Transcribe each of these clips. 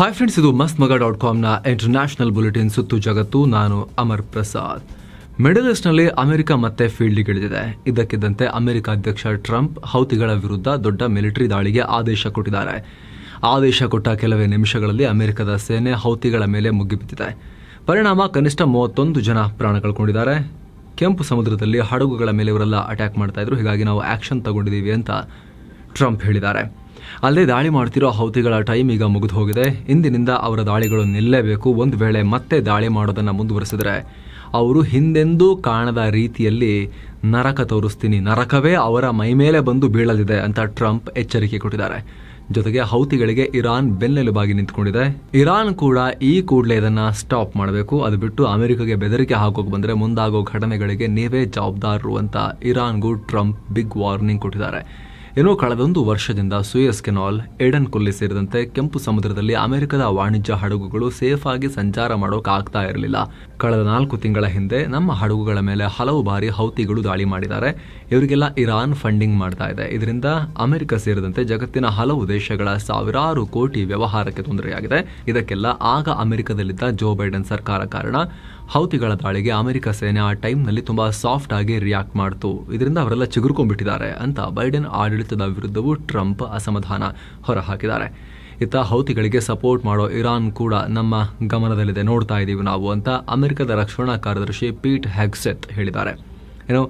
Hi friends ಇದು ಮಸ್ತ್ ಮಗ ಡಾಟ್ ಕಾಮ್ನ ಇಂಟರ್ನ್ಯಾಷನಲ್ ಬುಲೆಟಿನ್ ಸುತ್ತು ಜಗತ್ತು. ನಾನು ಅಮರ್ ಪ್ರಸಾದ್. ಮಿಡಲ್ ಈಸ್ಟ್ನಲ್ಲಿ ಅಮೆರಿಕ ಮತ್ತೆ ಫೀಲ್ಡ್ಗಿಳಿದಿದೆ ಇದಕ್ಕಿದ್ದಂತೆ ಅಮೆರಿಕ ಅಧ್ಯಕ್ಷ ಟ್ರಂಪ್ ಹೌತಿಗಳ ವಿರುದ್ಧ ದೊಡ್ಡ ಮಿಲಿಟರಿ ದಾಳಿಗೆ ಆದೇಶ ಕೊಟ್ಟಿದ್ದಾರೆ. ಆದೇಶ ಕೊಟ್ಟ ಕೆಲವೇ ನಿಮಿಷಗಳಲ್ಲಿ ಅಮೆರಿಕದ ಸೇನೆ ಹೌತಿಗಳ ಮೇಲೆ ಮುಗಿಬಿದ್ದಿದೆ ಪರಿಣಾಮ ಕನಿಷ್ಠ ಮೂವತ್ತೊಂದು ಜನ ಪ್ರಾಣ ಕಳ್ಕೊಂಡಿದ್ದಾರೆ. ಕೆಂಪು ಸಮುದ್ರದಲ್ಲಿ ಹಡಗುಗಳ ಮೇಲೆ ಇವರೆಲ್ಲ ಅಟ್ಯಾಕ್ ಮಾಡ್ತಾ ಇದ್ರು. ಹೀಗಾಗಿ ನಾವು ಆಕ್ಷನ್ ತಗೊಂಡಿದ್ದೀವಿ ಅಂತ ಟ್ರಂಪ್ ಹೇಳಿದ್ದಾರೆ. ಅಲ್ಲದೆ ದಾಳಿ ಮಾಡ್ತಿರೋ ಹೌತಿಗಳ ಟೈಮ್ ಈಗ ಮುಗಿದು ಹೋಗಿದೆ ಇಂದಿನಿಂದ ಅವರ ದಾಳಿಗಳು ನಿಲ್ಲಲೇಬೇಕು ಒಂದು ವೇಳೆ ಮತ್ತೆ ದಾಳಿ ಮಾಡೋದನ್ನು ಮುಂದುವರೆಸಿದರೆ ಅವರು ಹಿಂದೆಂದೂ ಕಾಣದ ರೀತಿಯಲ್ಲಿ ನರಕ ತೋರಿಸ್ತೀನಿ. ನರಕವೇ ಅವರ ಮೈಮೇಲೆ ಬಂದು ಬೀಳಲಿದೆ ಅಂತ ಟ್ರಂಪ್ ಎಚ್ಚರಿಕೆ ಕೊಟ್ಟಿದ್ದಾರೆ. ಜೊತೆಗೆ ಹೌತಿಗಳಿಗೆ ಇರಾನ್ ಬೆನ್ನೆಲುಬಾಗಿ ನಿಂತ್ಕೊಂಡಿದೆ. ಇರಾನ್ ಕೂಡ ಈ ಕೂಡಲೇ ಇದನ್ನು ಸ್ಟಾಪ್ ಮಾಡಬೇಕು. ಅದು ಬಿಟ್ಟು ಅಮೆರಿಕಗೆ ಬೆದರಿಕೆ ಹಾಕೋಕೆ ಬಂದ್ರೆ ಮುಂದಾಗೋ ಘಟನೆಗಳಿಗೆ ನೀವೇ ಜವಾಬ್ದಾರರು ಅಂತ ಇರಾನ್ಗೂ ಟ್ರಂಪ್ ಬಿಗ್ ವಾರ್ನಿಂಗ್ ಕೊಟ್ಟಿದ್ದಾರೆ. ಇನ್ನು ಕಳೆದೊಂದು ವರ್ಷದಿಂದ ಸುಯಸ್ ಕೆನಾಲ್, ಏಡನ್ ಕೊಲ್ಲಿ ಸೇರಿದಂತೆ ಕೆಂಪು ಸಮುದ್ರದಲ್ಲಿ ಅಮೆರಿಕದ ವಾಣಿಜ್ಯ ಹಡಗುಗಳು ಸೇಫ್ ಆಗಿ ಸಂಚಾರ ಮಾಡೋಕೆ ಆಗ್ತಾ ಇರಲಿಲ್ಲ. ಕಳೆದ ನಾಲ್ಕು ತಿಂಗಳ ಹಿಂದೆ ನಮ್ಮ ಹಡಗುಗಳ ಮೇಲೆ ಹಲವು ಬಾರಿ ಹೌತಿಗಳು ದಾಳಿ ಮಾಡಿದ್ದಾರೆ. ಇವರಿಗೆಲ್ಲ ಇರಾನ್ ಫಂಡಿಂಗ್ ಮಾಡ್ತಾ ಇದೆ. ಇದರಿಂದ ಅಮೆರಿಕ ಸೇರಿದಂತೆ ಜಗತ್ತಿನ ಹಲವು ದೇಶಗಳ ಸಾವಿರಾರು ಕೋಟಿ ವ್ಯವಹಾರಕ್ಕೆ ತೊಂದರೆಯಾಗಿದೆ. ಇದಕ್ಕೆಲ್ಲ ಆಗ ಅಮೆರಿಕದಲ್ಲಿದ್ದ ಜೋ ಬೈಡನ್ ಸರ್ಕಾರ ಕಾರಣ. ಹೌತಿಗಳ ದಾಳಿಗೆ ಅಮೆರಿಕ ಸೇನೆ ಆ ಟೈಮ್ನಲ್ಲಿ ತುಂಬಾ ಸಾಫ್ಟ್ ಆಗಿ ರಿಯಾಕ್ಟ್ ಮಾಡ್ತು. ಇದರಿಂದ ಅವರೆಲ್ಲ ಚಿಗುರ್ಕೊಂಡ್ಬಿಟ್ಟಿದ್ದಾರೆ ಅಂತ ಬೈಡೆನ್ ಆಡಳಿತದ ವಿರುದ್ಧವೂ ಟ್ರಂಪ್ ಅಸಮಾಧಾನ ಹೊರಹಾಕಿದ್ದಾರೆ. ಇತ್ತ ಹೌತಿಗಳಿಗೆ ಸಪೋರ್ಟ್ ಮಾಡೋ ಇರಾನ್ ಕೂಡ ನಮ್ಮ ಗಮನದಲ್ಲಿದೆ, ನೋಡ್ತಾ ಇದ್ದೀವಿ ನಾವು ಅಂತ ಅಮೆರಿಕದ ರಕ್ಷಣಾ ಕಾರ್ಯದರ್ಶಿ ಪೀಟ್ ಹ್ಯಾಗ್ಸೆತ್ ಹೇಳಿದ್ದಾರೆ. ಏನು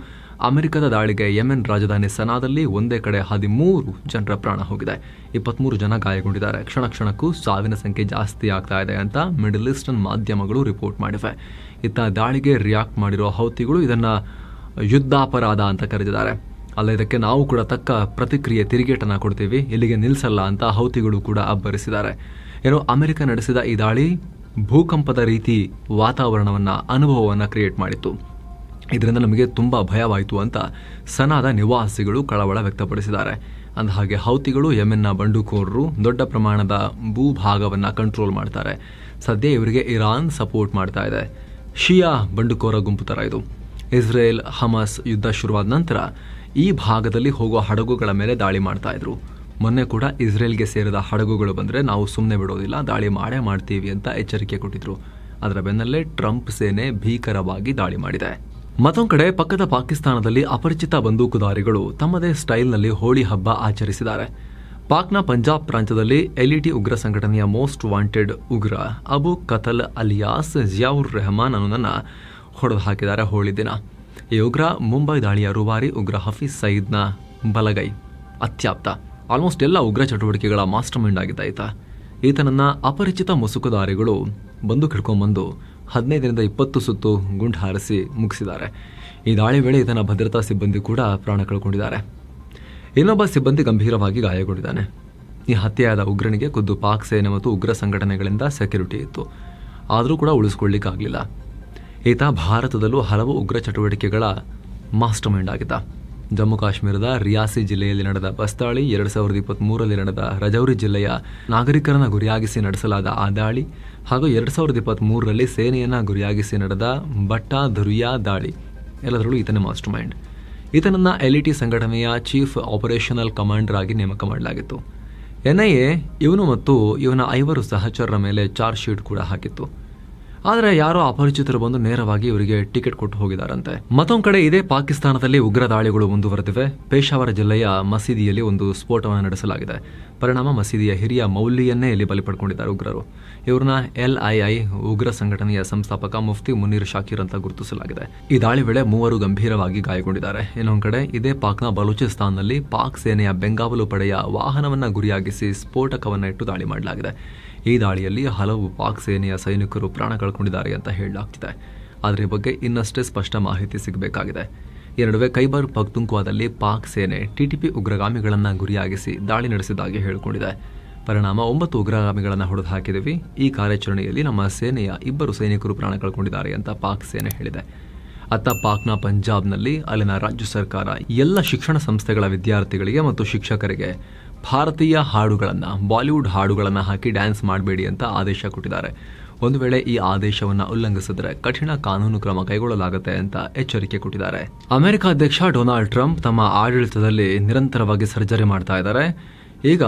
ಅಮೆರಿಕದ ದಾಳಿಗೆ ಯೆಮೆನ್ ರಾಜಧಾನಿ ಸನಾದಲ್ಲಿ ಒಂದೇ ಕಡೆ ಹದಿಮೂರು ಜನರ ಪ್ರಾಣ ಹೋಗಿದೆ. ಇಪ್ಪತ್ಮೂರು ಜನ ಗಾಯಗೊಂಡಿದ್ದಾರೆ. ಕ್ಷಣ ಕ್ಷಣಕ್ಕೂ ಸಾವಿನ ಸಂಖ್ಯೆ ಜಾಸ್ತಿ ಆಗ್ತಾ ಇದೆ ಅಂತ ಮಿಡಲ್ ಈಸ್ಟರ್ನ್ ಮಾಧ್ಯಮಗಳು ರಿಪೋರ್ಟ್ ಮಾಡಿವೆ. ಇತ್ತ ದಾಳಿಗೆ ರಿಯಾಕ್ಟ್ ಮಾಡಿರೋ ಹೌತಿಗಳು ಇದನ್ನು ಯುದ್ಧಾಪರಾಧ ಅಂತ ಕರೆದಿದ್ದಾರೆ. ಅಲ್ಲ, ಇದಕ್ಕೆ ನಾವು ಕೂಡ ತಕ್ಕ ಪ್ರತಿಕ್ರಿಯೆ ತಿರುಗೇಟನ ಕೊಡ್ತೀವಿ. ಇಲ್ಲಿಗೆ ನಿಲ್ಲಿಸಲ್ಲ ಅಂತ ಹೌತಿಗಳು ಕೂಡ ಅಬ್ಬರಿಸಿದ್ದಾರೆ. ಏನು ಅಮೆರಿಕ ನಡೆಸಿದ ಈ ದಾಳಿ ಭೂಕಂಪದ ರೀತಿ ವಾತಾವರಣವನ್ನು, ಅನುಭವವನ್ನು ಕ್ರಿಯೇಟ್ ಮಾಡಿತ್ತು. ಇದರಿಂದ ನಮಗೆ ತುಂಬ ಭಯವಾಯಿತು ಅಂತ ಸನಾದ ನಿವಾಸಿಗಳು ಕಳವಳ ವ್ಯಕ್ತಪಡಿಸಿದ್ದಾರೆ. ಅಂದ ಹಾಗೆ ಹೌತಿಗಳು ಯಮೆನ್ನ ಬಂಡುಕೋರರು ದೊಡ್ಡ ಪ್ರಮಾಣದ ಭೂಭಾಗವನ್ನು ಕಂಟ್ರೋಲ್ ಮಾಡ್ತಾರೆ. ಸದ್ಯ ಇವರಿಗೆ ಇರಾನ್ ಸಪೋರ್ಟ್ ಮಾಡ್ತಾ ಇದೆ. ಶಿಯಾ ಬಂಡುಕೋರ ಗುಂಪು ಥರ ಇದು. ಇಸ್ರೇಲ್, ಹಮಾಸ್ ಯುದ್ಧ ಶುರುವಾದ ನಂತರ ಈ ಭಾಗದಲ್ಲಿ ಹೋಗುವ ಹಡಗುಗಳ ಮೇಲೆ ದಾಳಿ ಮಾಡ್ತಾ ಇದ್ರು. ಮೊನ್ನೆ ಕೂಡ ಇಸ್ರೇಲ್ಗೆ ಸೇರಿದ ಹಡಗುಗಳು ಬಂದರೆ ನಾವು ಸುಮ್ಮನೆ ಬಿಡೋದಿಲ್ಲ, ದಾಳಿ ಮಾಡೇ ಮಾಡ್ತೀವಿ ಅಂತ ಎಚ್ಚರಿಕೆ ಕೊಟ್ಟಿದ್ರು. ಅದರ ಬೆನ್ನಲ್ಲೇ ಟ್ರಂಪ್ ಸೇನೆ ಭೀಕರವಾಗಿ ದಾಳಿ ಮಾಡಿದೆ. ಮತ್ತೊಂದು ಕಡೆ ಪಕ್ಕದ ಪಾಕಿಸ್ತಾನದಲ್ಲಿ ಅಪರಿಚಿತ ಬಂದೂಕುದಾರಿಗಳು ತಮ್ಮದೇ ಸ್ಟೈಲ್ನಲ್ಲಿ ಹೋಳಿ ಹಬ್ಬ ಆಚರಿಸಿದ್ದಾರೆ. ಪಾಕ್ನ ಪಂಜಾಬ್ ಪ್ರಾಂತ್ಯದಲ್ಲಿ ಎಲ್ಇಟಿ ಉಗ್ರ ಸಂಘಟನೆಯ ಮೋಸ್ಟ್ ವಾಂಟೆಡ್ ಉಗ್ರ ಅಬು ಕತಲ್ ಅಲಿಯಾಸ್ ಜಿಯಾವುರ್ ರೆಹಮಾನ್ ಅನ್ನೋದನ್ನು ಹೊಡೆದು ಹಾಕಿದ್ದಾರೆ ಹೋಳಿ ದಿನ. ಈ ಉಗ್ರ ಮುಂಬೈ ದಾಳಿಯ ರೂವಾರಿ ಉಗ್ರ ಹಫೀಸ್ ಸಯೀದ್ನ ಬಲಗೈ ಅತ್ಯಾಪ್ತ. ಆಲ್ಮೋಸ್ಟ್ ಎಲ್ಲ ಉಗ್ರ ಚಟುವಟಿಕೆಗಳ ಮಾಸ್ಟರ್ ಮೈಂಡ್ ಆಗಿದ್ದ ಈತ. ಈತನನ್ನ ಅಪರಿಚಿತ ಮುಸುಕುದಾರಿಗಳು ಬಂದು ಹಿಡ್ಕೊಂಡ್ಬಂದು ಹದಿನೈದರಿಂದ ಇಪ್ಪತ್ತು ಸುತ್ತು ಗುಂಡು ಹಾರಿಸಿ ಮುಗಿಸಿದ್ದಾರೆ. ಈ ದಾಳಿ ವೇಳೆ ಈತನ ಭದ್ರತಾ ಸಿಬ್ಬಂದಿ ಕೂಡ ಪ್ರಾಣ ಕಳ್ಕೊಂಡಿದ್ದಾರೆ. ಇನ್ನೊಬ್ಬ ಸಿಬ್ಬಂದಿ ಗಂಭೀರವಾಗಿ ಗಾಯಗೊಂಡಿದ್ದಾನೆ. ಈ ಹತ್ಯೆಯಾದ ಉಗ್ರನಿಗೆ ಖುದ್ದು ಪಾಕ್ ಸೇನೆ ಮತ್ತು ಉಗ್ರ ಸಂಘಟನೆಗಳಿಂದ ಸೆಕ್ಯೂರಿಟಿ ಇತ್ತು. ಆದರೂ ಕೂಡ ಉಳಿಸ್ಕೊಳ್ಳಿಕ್ಕಾಗಲಿಲ್ಲ. ಈತ ಭಾರತದಲ್ಲೂ ಹಲವು ಉಗ್ರ ಚಟುವಟಿಕೆಗಳ ಮಾಸ್ಟರ್ ಮೈಂಡ್ ಆಗಿದ್ದ. ಜಮ್ಮು ಕಾಶ್ಮೀರದ ರಿಯಾಸಿ ಜಿಲ್ಲೆಯಲ್ಲಿ ನಡೆದ ಬಸ್ ದಾಳಿ, ಎರಡು ಸಾವಿರದ ಇಪ್ಪತ್ತ್ಮೂರರಲ್ಲಿ ನಡೆದ ರಜೌರಿ ಜಿಲ್ಲೆಯ ನಾಗರಿಕರನ್ನು ಗುರಿಯಾಗಿಸಿ ನಡೆಸಲಾದ ಆ ದಾಳಿ ಹಾಗೂ ಎರಡು ಸಾವಿರದ ಇಪ್ಪತ್ತ್ಮೂರರಲ್ಲಿ ಸೇನೆಯನ್ನು ಗುರಿಯಾಗಿಸಿ ನಡೆದ ಬಟ್ಟಾ ಧುರಿಯಾ ದಾಳಿ. ಎಲ್ಲದರಲ್ಲೂ ಈತನೇ ಮಾಸ್ಟರ್ ಮೈಂಡ್ ಈತನನ್ನ ಎಲ್ಇಟಿ ಸಂಘಟನೆಯ ಚೀಫ್ ಆಪರೇಷನಲ್ ಕಮಾಂಡರ್ ಆಗಿ ನೇಮಕ ಮಾಡಲಾಗಿತ್ತು. ಎನ್ಐಎ ಇವನು ಮತ್ತು ಇವನ ಐವರು ಸಹಚರರ ಮೇಲೆ ಚಾರ್ಜ್ ಶೀಟ್ ಕೂಡ ಹಾಕಿತ್ತು. ಆದರೆ ಯಾರೋ ಅಪರಿಚಿತರು ಬಂದು ನೇರವಾಗಿ ಇವರಿಗೆ ಟಿಕೆಟ್ ಕೊಟ್ಟು ಹೋಗಿದಾರಂತೆ. ಮತ್ತೊಂದು ಕಡೆ ಇದೇ ಪಾಕಿಸ್ತಾನದಲ್ಲಿ ಉಗ್ರ ದಾಳಿಗಳು ಮುಂದುವರೆದಿವೆ. ಪೇಶಾವರ ಜಿಲ್ಲೆಯ ಮಸೀದಿಯಲ್ಲಿ ಒಂದು ಸ್ಫೋಟವನ್ನು ನಡೆಸಲಾಗಿದೆ. ಪರಿಣಾಮ ಮಸೀದಿಯ ಹಿರಿಯ ಮೌಲ್ಯನ್ನೇ ಇಲ್ಲಿ ಬಲಿ ಪಡ್ಕೊಂಡಿದ್ದಾರೆ ಉಗ್ರರು. ಇವ್ರನ್ನ ಎಲ್ ಐ ಐ, ಉಗ್ರ ಸಂಘಟನೆಯ ಸಂಸ್ಥಾಪಕ ಮುಫ್ತಿ ಮುನೀರ್ ಶಾಕಿರ್ ಅಂತ ಗುರುತಿಸಲಾಗಿದೆ. ಈ ದಾಳಿ ವೇಳೆ ಮೂವರು ಗಂಭೀರವಾಗಿ ಗಾಯಗೊಂಡಿದ್ದಾರೆ. ಇನ್ನೊಂದು ಕಡೆ ಇದೇ ಪಾಕ್ನ ಬಲೂಚಿಸ್ತಾನ್ನಲ್ಲಿ ಪಾಕ್ ಸೇನೆಯ ಬೆಂಗಾವಲು ಪಡೆಯ ವಾಹನವನ್ನ ಗುರಿಯಾಗಿಸಿ ಸ್ಫೋಟಕವನ್ನ ಇಟ್ಟು ದಾಳಿ ಮಾಡಲಾಗಿದೆ. ಈ ದಾಳಿಯಲ್ಲಿ ಹಲವು ಪಾಕ್ ಸೇನೆಯ ಸೈನಿಕರು ಪ್ರಾಣ ಕಳ್ಕೊಂಡಿದ್ದಾರೆ ಅಂತ ಹೇಳಲಾಗ್ತಿದೆ. ಆದರೆ ಬಗ್ಗೆ ಇನ್ನಷ್ಟೇ ಸ್ಪಷ್ಟ ಮಾಹಿತಿ ಸಿಗಬೇಕಾಗಿದೆ. ಈ ನಡುವೆ ಖೈಬರ್ ಪಕ್ತುಂಕ್ವಾದಲ್ಲಿ ಪಾಕ್ ಸೇನೆ ಟಿಟಿಪಿ ಉಗ್ರಗಾಮಿಗಳನ್ನು ಗುರಿಯಾಗಿಸಿ ದಾಳಿ ನಡೆಸಿದ್ದಾಗಿ ಹೇಳಿಕೊಂಡಿದೆ. ಪರಿಣಾಮ ಒಂಬತ್ತು ಉಗ್ರಗಾಮಿಗಳನ್ನು ಹೊಡೆದು ಹಾಕಿದ್ದೀವಿ ಈ ಕಾರ್ಯಾಚರಣೆಯಲ್ಲಿ ನಮ್ಮ ಸೇನೆಯ ಇಬ್ಬರು ಸೈನಿಕರು ಪ್ರಾಣ ಕಳ್ಕೊಂಡಿದ್ದಾರೆ ಅಂತ ಪಾಕ್ ಸೇನೆ ಹೇಳಿದೆ. ಅತ್ತ ಪಾಕ್ನ ಪಂಜಾಬ್ನಲ್ಲಿ ಅಲ್ಲಿನ ರಾಜ್ಯ ಸರ್ಕಾರ ಎಲ್ಲ ಶಿಕ್ಷಣ ಸಂಸ್ಥೆಗಳ ವಿದ್ಯಾರ್ಥಿಗಳಿಗೆ ಮತ್ತು ಶಿಕ್ಷಕರಿಗೆ ಭಾರತೀಯ ಹಾಡುಗಳನ್ನು, ಬಾಲಿವುಡ್ ಹಾಡುಗಳನ್ನು ಹಾಕಿ ಡ್ಯಾನ್ಸ್ ಮಾಡಬೇಡಿ ಅಂತ ಆದೇಶ ಕೊಟ್ಟಿದ್ದಾರೆ. ಒಂದು ವೇಳೆ ಈ ಆದೇಶವನ್ನು ಉಲ್ಲಂಘಿಸಿದರೆ ಕಠಿಣ ಕಾನೂನು ಕ್ರಮ ಕೈಗೊಳ್ಳಲಾಗುತ್ತೆ ಅಂತ ಎಚ್ಚರಿಕೆ ಕೊಟ್ಟಿದ್ದಾರೆ. ಅಮೆರಿಕ ಅಧ್ಯಕ್ಷ ಡೊನಾಲ್ಡ್ ಟ್ರಂಪ್ ತಮ್ಮ ಆಡಳಿತದಲ್ಲಿ ನಿರಂತರವಾಗಿ ಸರ್ಜರಿ ಮಾಡ್ತಾ ಇದ್ದಾರೆ. ಈಗ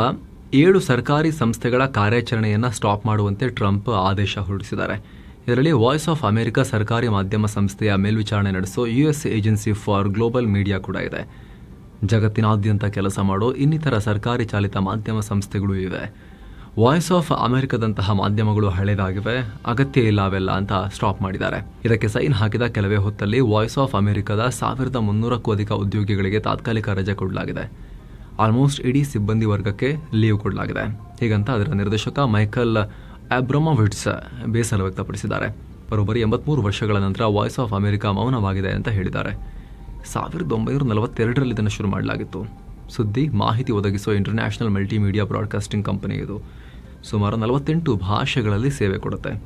ಏಳು ಸರ್ಕಾರಿ ಸಂಸ್ಥೆಗಳ ಕಾರ್ಯಾಚರಣೆಯನ್ನು ಸ್ಟಾಪ್ ಮಾಡುವಂತೆ ಟ್ರಂಪ್ ಆದೇಶ ಹೊರಡಿಸಿದ್ದಾರೆ. ಇದರಲ್ಲಿ ವಾಯ್ಸ್ ಆಫ್ ಅಮೆರಿಕ ಸರ್ಕಾರಿ ಮಾಧ್ಯಮ ಸಂಸ್ಥೆಯ ಮೇಲ್ವಿಚಾರಣೆ ನಡೆಸೋ US agency for global media ಕೂಡ ಇದೆ. ಜಗತ್ತಿನಾದ್ಯಂತ ಕೆಲಸ ಮಾಡೋ ಇನ್ನಿತರ ಸರ್ಕಾರಿ ಚಾಲಿತ ಮಾಧ್ಯಮ ಸಂಸ್ಥೆಗಳು ಇವೆ. ವಾಯ್ಸ್ ಆಫ್ ಅಮೆರಿಕದಂತಹ ಮಾಧ್ಯಮಗಳು ಹಳೆದಾಗಿವೆ. ಅಗತ್ಯ ಇಲ್ಲ ಅವೆಲ್ಲ ಅಂತ ಸ್ಟಾಪ್ ಮಾಡಿದ್ದಾರೆ. ಇದಕ್ಕೆ ಸೈನ್ ಹಾಕಿದ ಕೆಲವೇ ಹೊತ್ತಲ್ಲಿ ವಾಯ್ಸ್ ಆಫ್ ಅಮೆರಿಕದ ಸಾವಿರದ ಮುನ್ನೂರಕ್ಕೂ ಅಧಿಕ ಉದ್ಯೋಗಿಗಳಿಗೆ ತಾತ್ಕಾಲಿಕ ರಜೆ ಕೊಡಲಾಗಿದೆ. ಆಲ್ಮೋಸ್ಟ್ ಇಡೀ ಸಿಬ್ಬಂದಿ ವರ್ಗಕ್ಕೆ ಲೀವ್ ಕೊಡಲಾಗಿದೆ. ಹೀಗಂತ ಅದರ ನಿರ್ದೇಶಕ ಮೈಕಲ್ ಅಬ್ರಮೋವಿಟ್ಸ್ ಬೇಸರ ವ್ಯಕ್ತಪಡಿಸಿದ್ದಾರೆ. ಬರೋಬ್ಬರಿ ಎಂಬತ್ಮೂರು ವರ್ಷಗಳ ನಂತರ ವಾಯ್ಸ್ ಆಫ್ ಅಮೆರಿಕ ಮೌನವಾಗಿದೆ ಅಂತ ಹೇಳಿದ್ದಾರೆ. ಸಾವಿರದ ಒಂಬೈನೂರ ನಲವತ್ತೆರಡರಲ್ಲಿ ಇದನ್ನು ಶುರು ಮಾಡಲಾಗಿತ್ತು. ಸುದ್ದಿ, ಮಾಹಿತಿ ಒದಗಿಸುವ ಇಂಟರ್ನ್ಯಾಷನಲ್ ಮಲ್ಟಿಮೀಡಿಯಾ ಬ್ರಾಡ್ಕಾಸ್ಟಿಂಗ್ ಕಂಪನಿ ಇದು. ಸುಮಾರು ನಲವತ್ತೆಂಟು ಭಾಷೆಗಳಲ್ಲಿ ಸೇವೆ ಕೊಡುತ್ತೆ.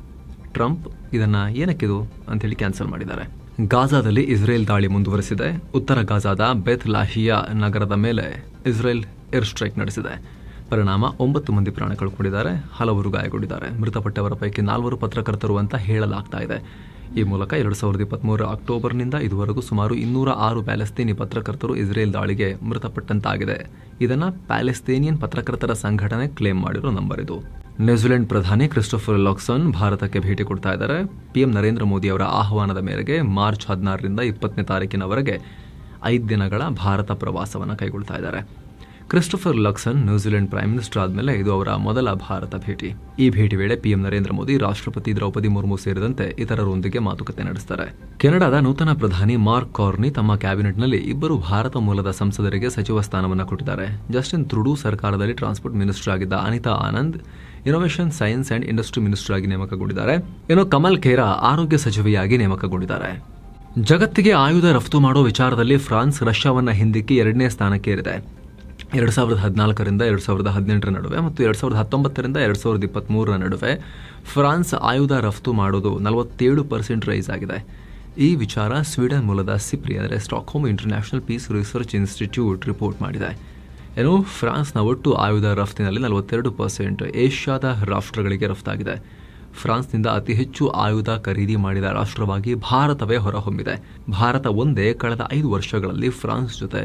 ಟ್ರಂಪ್ ಇದನ್ನು ಏನಕ್ಕಿದು ಅಂತೇಳಿ ಕ್ಯಾನ್ಸಲ್ ಮಾಡಿದ್ದಾರೆ. ಗಾಜಾದಲ್ಲಿ ಇಸ್ರೇಲ್ ದಾಳಿ ಮುಂದುವರೆಸಿದೆ. ಉತ್ತರ ಗಾಜಾದ ಬೆತ್ ಲಾಹಿಯಾ ನಗರದ ಮೇಲೆ ಇಸ್ರೇಲ್ ಏರ್ ಸ್ಟ್ರೈಕ್ ನಡೆಸಿದೆ. ಪರಿಣಾಮ ಒಂಬತ್ತು ಮಂದಿ ಪ್ರಾಣ ಕಳ್ಕೊಂಡಿದ್ದಾರೆ ಹಲವರು ಗಾಯಗೊಂಡಿದ್ದಾರೆ. ಮೃತಪಟ್ಟವರ ಪೈಕಿ ನಾಲ್ವರು ಪತ್ರಕರ್ತರು ಅಂತ ಹೇಳಲಾಗ್ತಾ ಇದೆ. ಈ ಮೂಲಕ ಎರಡು ಸಾವಿರದ ಇಪ್ಪತ್ತ್ಮೂರರ ಅಕ್ಟೋಬರ್ನಿಂದ ಇದುವರೆಗೂ ಸುಮಾರು ಇನ್ನೂರ ಆರು ಪ್ಯಾಲೆಸ್ತೀನಿ ಪತ್ರಕರ್ತರು ಇಸ್ರೇಲ್ ದಾಳಿಗೆ ಮೃತಪಟ್ಟಂತಾಗಿದೆ. ಇದನ್ನು ಪ್ಯಾಲೆಸ್ತೇನಿಯನ್ ಪತ್ರಕರ್ತರ ಸಂಘಟನೆ ಕ್ಲೇಮ್ ಮಾಡಿರೋ ನಂಬರ್ ಇದು. ನ್ಯೂಜಿಲೆಂಡ್ ಪ್ರಧಾನಿ ಕ್ರಿಸ್ಟೋಫರ್ ಲಾಕ್ಸನ್ ಭಾರತಕ್ಕೆ ಭೇಟಿ ಕೊಡ್ತಾ ಇದ್ದಾರೆ. ಪಿಎಂ ನರೇಂದ್ರ ಮೋದಿ ಅವರ ಆಹ್ವಾನದ ಮೇರೆಗೆ ಮಾರ್ಚ್ ಹದಿನಾರರಿಂದ ಇಪ್ಪತ್ತನೇ ತಾರೀಕಿನವರೆಗೆ ಐದು ದಿನಗಳ ಭಾರತ ಪ್ರವಾಸವನ್ನು ಕೈಗೊಳ್ತಾ ಇದ್ದಾರೆ. Christopher Luxon New Zealand prime minister ಆದಮೇಲೆ ಇದು ಅವರ ಮೊದಲ ಭಾರತ ಭೇಟಿ. ಈ ಭೇಟಿ ವೇಳೆ ಪಿಎಂ ನರೇಂದ್ರ ಮೋದಿ, ರಾಷ್ಟ್ರಪತಿ ದ್ರೌಪದಿ ಮುರ್ಮು ಸೇರಿದಂತೆ ಇತರರೊಂದಿಗೆ ಮಾತುಕತೆ ನಡೆಸುತ್ತಾರೆ ಕೆನಡಾದ ನೂತನ ಪ್ರಧಾನಿ ಮಾರ್ಕ್ ಕಾರ್ನಿ ತಮ್ಮ ಕ್ಯಾಬಿನೆಟ್ನಲ್ಲಿ ಇಬ್ಬರು ಭಾರತ ಮೂಲದ ಸಂಸದರಿಗೆ ಸಚಿವ ಸ್ಥಾನವನ್ನು ಕೊಟ್ಟಿದ್ದಾರೆ. ಜಸ್ಟಿನ್ ತ್ರುಡು ಸರ್ಕಾರದಲ್ಲಿ ಟ್ರಾನ್ಸ್ಪೋರ್ಟ್ ಮಿನಿಸ್ಟರ್ ಆಗಿದ್ದ Anita Anand innovation science and industry minister ಆಗಿ ನೇಮಕಗೊಂಡಿದ್ದಾರೆ. ಇನ್ನು ಕಮಲ್ ಖೇರಾ ಆರೋಗ್ಯ ಸಚಿವೆಯಾಗಿ ನೇಮಕಗೊಂಡಿದ್ದಾರೆ. ಜಗತ್ತಿಗೆ ಆಯುಧ ರಫ್ತು ಮಾಡೋ ವಿಚಾರದಲ್ಲಿ ಫ್ರಾನ್ಸ್ ರಷ್ಯಾವನ್ನ ಹಿಂದಿಕ್ಕಿ ಎರಡನೇ ಸ್ಥಾನಕ್ಕೇರಿದೆ. ಎರಡು ಸಾವಿರದ ಹದಿನಾಲ್ಕರಿಂದ ಎರಡು ಸಾವಿರದ ಹದಿನೆಂಟರ ನಡುವೆ ಮತ್ತು ಎರಡು ಸಾವಿರದ ಹತ್ತೊಂಬತ್ತರಿಂದ ಎರಡು ಸಾವಿರದ ಇಪ್ಪತ್ತ್ಮೂರರ ನಡುವೆ ಫ್ರಾನ್ಸ್ ಆಯುಧ ರಫ್ತು ಮಾಡೋದು ನಲವತ್ತೇಳು ಪರ್ಸೆಂಟ್ ರೈಸ್ ಆಗಿದೆ. ಈ ವಿಚಾರ ಸ್ವೀಡನ್ ಮೂಲದ ಸಿಪ್ರಿ, ಅಂದರೆ Stockholm international peace research institute report ಮಾಡಿದೆ. ಏನು, ಫ್ರಾನ್ಸ್ನ ಒಟ್ಟು ಆಯುಧ ರಫ್ತಿನಲ್ಲಿ ನಲವತ್ತೆರಡು ಪರ್ಸೆಂಟ್ ಏಷ್ಯಾದ ರಾಷ್ಟ್ರಗಳಿಗೆ ರಫ್ತಾಗಿದೆ. ಫ್ರಾನ್ಸ್ನಿಂದ ಅತಿ ಹೆಚ್ಚು ಆಯುಧ ಖರೀದಿ ಮಾಡಿದ ರಾಷ್ಟ್ರವಾಗಿ ಭಾರತವೇ ಹೊರಹೊಮ್ಮಿದೆ. ಭಾರತ ಒಂದೇ ಕಳೆದ ಐದು ವರ್ಷಗಳಲ್ಲಿ ಫ್ರಾನ್ಸ್ ಜೊತೆ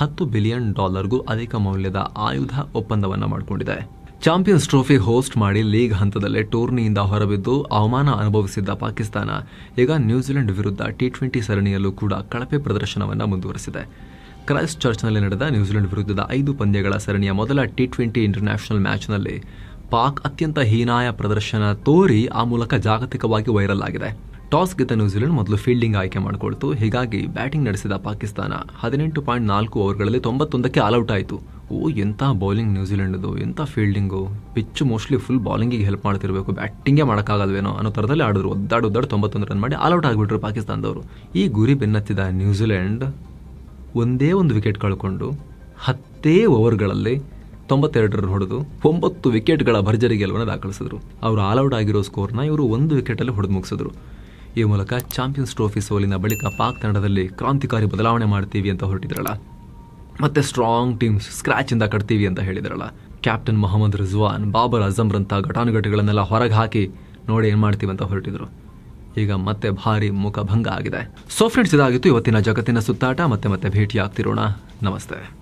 ಹತ್ತು ಬಿಲಿಯನ್ ಡಾಲರ್ಗೂ ಅಧಿಕ ಮೌಲ್ಯದ ಆಯುಧ ಒಪ್ಪಂದವನ್ನು ಮಾಡಿಕೊಂಡಿದೆ. ಚಾಂಪಿಯನ್ಸ್ ಟ್ರೋಫಿ ಹೋಸ್ಟ್ ಮಾಡಿ ಲೀಗ್ ಹಂತದಲ್ಲೇ ಟೂರ್ನಿಯಿಂದ ಹೊರಬಿದ್ದು ಅವಮಾನ ಅನುಭವಿಸಿದ್ದ ಪಾಕಿಸ್ತಾನ, ಈಗ ನ್ಯೂಜಿಲೆಂಡ್ ವಿರುದ್ಧ ಟಿ ಟ್ವೆಂಟಿ ಸರಣಿಯಲ್ಲೂ ಕೂಡ ಕಳಪೆ ಪ್ರದರ್ಶನವನ್ನು ಮುಂದುವರೆಸಿದೆ. ಕ್ರೈಸ್ಟ್ ಚರ್ಚ್ನಲ್ಲಿ ನಡೆದ ನ್ಯೂಜಿಲೆಂಡ್ ವಿರುದ್ಧದ ಐದು ಪಂದ್ಯಗಳ ಸರಣಿಯ ಮೊದಲ ಟಿ ಟ್ವೆಂಟಿ ಇಂಟರ್ನ್ಯಾಷನಲ್ ಮ್ಯಾಚ್ನಲ್ಲಿ ಪಾಕ್ ಅತ್ಯಂತ ಹೀನಾಯ ಪ್ರದರ್ಶನ ತೋರಿ ಆ ಮೂಲಕ ಜಾಗತಿಕವಾಗಿ ವೈರಲ್ ಆಗಿದೆ. ಟಾಸ್ ಗೆದ್ದ ನ್ಯೂಜಿಲೆಂಡ್ ಮೊದಲು ಫೀಲ್ಡಿಂಗ್ ಆಯ್ಕೆ ಮಾಡಿಕೊಳ್ತು. ಹೀಗಾಗಿ ಬ್ಯಾಟಿಂಗ್ ನಡೆಸಿದ ಪಾಕಿಸ್ತಾನ ಹದಿನೆಂಟು ಪಾಯಿಂಟ್ ನಾಲ್ಕು ಓವರ್ಗಳಲ್ಲಿ ತೊಂಬತ್ತೊಂದಕ್ಕೆ ಆಲ್ಔಟ್ ಆಯಿತು. ಓ, ಎಂಥ ಬೌಲಿಂಗ್ ನ್ಯೂಜಿಲೆಂಡ್ದು, ಎಂಥ ಫೀಲ್ಡಿಂಗು. ಪಿಚ್ ಮೋಸ್ಟ್ಲಿ ಫುಲ್ ಬೌಲಿಂಗಿಗೆ ಹೆಲ್ಪ್ ಮಾಡ್ತಿರಬೇಕು. ಬ್ಯಾಟಿಂಗೇ ಮಾಡೋಕ್ಕಾಗಲ್ವೇನೋ ಅನ್ನೋ ಥರದಲ್ಲಿ ಆಡಿದ್ರು. ಒದ್ದಾಡು ಒದ್ದಾಡು ತೊಂಬತ್ತೊಂದು ರನ್ ಮಾಡಿ ಆಲ್ಔಟ್ ಆಗಿಬಿಟ್ರು ಪಾಕಿಸ್ತಾನದವರು. ಈ ಗುರಿ ಬೆನ್ನತ್ತಿದ ನ್ಯೂಜಿಲೆಂಡ್ ಒಂದೇ ಒಂದು ವಿಕೆಟ್ ಕಳ್ಕೊಂಡು ಹತ್ತೇ ಓವರ್ಗಳಲ್ಲಿ ತೊಂಬತ್ತೆರಡು ರನ್ ಹೊಡೆದು ಒಂಬತ್ತು ವಿಕೆಟ್ಗಳ ಭರ್ಜರಿ ಗೆಲುವನ್ನು ದಾಖಲಿಸಿದ್ರು. ಅವರು ಆಲ್ಔಟ್ ಆಗಿರೋ ಸ್ಕೋರ್ನ ಇವರು ಒಂದು ವಿಕೆಟಲ್ಲಿ ಹೊಡೆದು ಮುಗಿಸಿದ್ರು. ಈ ಮೂಲಕ ಚಾಂಪಿಯನ್ಸ್ ಟ್ರೋಫಿ ಸೋಲಿನ ಬಳಿಕ ಪಾಕ್ ತಂಡದಲ್ಲಿ ಕ್ರಾಂತಿಕಾರಿ ಬದಲಾವಣೆ ಮಾಡ್ತೀವಿ ಅಂತ ಹೊರಟಿದ್ರಲ್ಲ. ಮತ್ತೆ ಸ್ಟ್ರಾಂಗ್ ಟೀಮ್ಸ್ ಸ್ಕ್ರಾಚಿಂದ ಕಟ್ತೀವಿ ಅಂತ ಹೇಳಿದ್ರಲ್ಲ. ಕ್ಯಾಪ್ಟನ್ ಮೊಹಮ್ಮದ್ ರಿಜ್ವಾನ್, ಬಾಬರ್ ಅಜಮ್ರಂಥ ಘಟಾನುಘಟಿಗಳನ್ನೆಲ್ಲ ಹೊರಗೆ ಹಾಕಿ ನೋಡಿ ಏನು ಮಾಡ್ತೀವಿ ಅಂತ ಹೊರಟಿದ್ರು. ಈಗ ಮತ್ತೆ ಭಾರಿ ಮುಖಭಂಗ ಆಗಿದೆ. ಸೊ ಫ್ರೆಂಡ್ಸ್ ಇದಾಗಿತ್ತು ಇವತ್ತಿನ ಜಗತ್ತಿನ ಸುತ್ತಾಟ. ಮತ್ತೆ ಮತ್ತೆ ಭೇಟಿ ಆಗ್ತಿರೋಣ ನಮಸ್ತೆ.